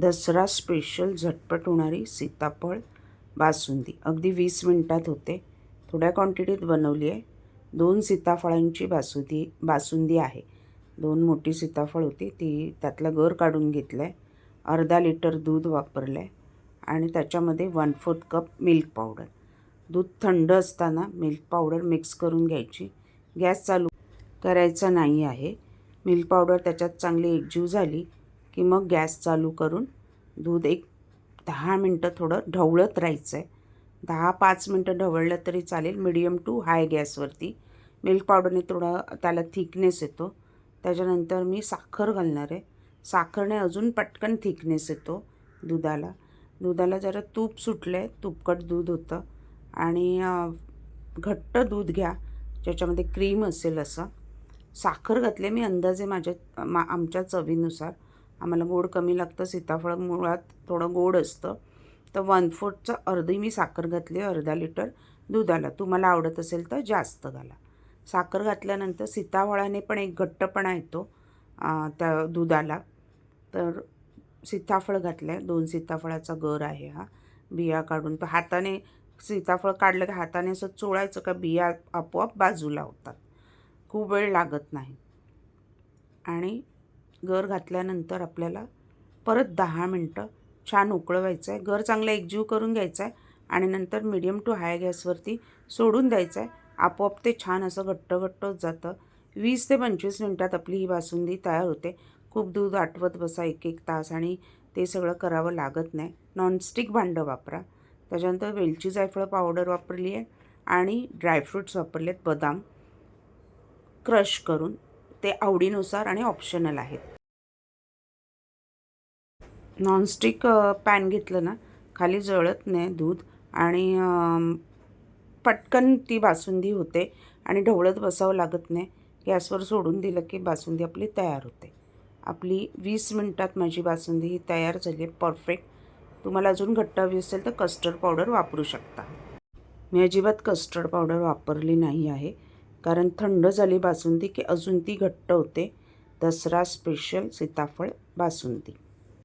Dussehra special झटपट होणारी सीताफळ बासुंदी. अगदी वीस मिनटात होते. थोड्या क्वांटिटीत बनवली आहे. दोन सीताफळांची बासुंदी बासुंदी आहे. दोन मोठी सीताफळ होती. ती त्यातला गर काढून घेतलं आहे अर्धा लिटर दूध वापरलं आहे आणि त्याच्यामध्ये one fourth cup milk powder दूध थंड असताना मिल्क पावडर मिक्स करून घ्यायची. गॅस चालू करायचा नाही आहे. मिल्क पावडर त्याच्यात चांगली एकजीव झाली. की मग गॅस चालू करून दूध एक दहा मिनटं थोडं ढवळत राहायचं आहे दहा पाच मिनटं ढवळलं तरी चालेल. मिडियम टू हाय गॅसवरती मिल्क पावडरने थोडा त्याला थिकनेस येतो. त्याच्यानंतर मी साखर घालणार आहे. साखरने अजून पटकन थिकनेस येतो दुधाला. दुधाला जरा तूप सुटलं आहे तुपकट दूध होतं. आणि घट्ट दूध घ्या. ज्याच्यामध्ये क्रीम असेल असं. साखर घातले मी अंदाजे माझ्या मा आमच्या चवीनुसार. आम्हाला गोड कमी लागतं सीताफळ मुळात थोडं गोड असतं. तर वन फोर्थचं अर्धी मी साखर घातली अर्धा लिटर दुधाला. तुम्हाला आवडत असेल तर जास्त घाला. साखर घातल्यानंतर सीताफळाने पण एक घट्टपणा येतो त्या दुधाला. तर सीताफळ घातलं आहे दोन सीताफळाचा गर आहे हा. बिया काढून तो हाताने सीताफळ काढलं की हाताने असं चोळायचं का बिया आपोआप बाजूला होतात. खूप वेळ लागत नाही. आणि गर घातल्यानंतर आपल्याला परत दहा मिनटं छान उकळवायचं आहे गर चांगला एकजीव करून घ्यायचा आहे आणि नंतर मिडियम टू हाय गॅसवरती सोडून द्यायचं आहे आपोआप ते छान असं घट्ट घट्ट होत जातं. वीस ते पंचवीस मिनटात आपली ही बासुंदी तयार होते. खूप दूध आटवत बसा एक एक तास आणि ते सगळं करावं लागत नाही. नॉनस्टिक भांडं वापरा. त्याच्यानंतर वेलची जायफळ पावडर वापरली आहे आणि ड्रायफ्रूट्स वापरलेत बदाम. क्रश करून. ते आवडीनुसार आणि ऑप्शनल आहेत. नॉनस्टिक पॅन घेतलं ना खाली जळत नाही दूध आणि पटकन ती बासुंदी होते आणि ढवळत बसावं लागत नाही. गॅसवर सोडून दिलं की बासुंदी आपली तयार होते. आपली वीस मिनटात माझी बासुंदी ही तयार झाली आहे परफेक्ट तुम्हाला अजून घट्ट हवी असेल तर कस्टर्ड पावडर वापरू शकता. मी अजिबात कस्टर्ड पावडर वापरली नाही आहे. कारण थंड झाली बासुंदी की अजून ती घट्ट होते. दसरा स्पेशल सीताफळ बासुंदी.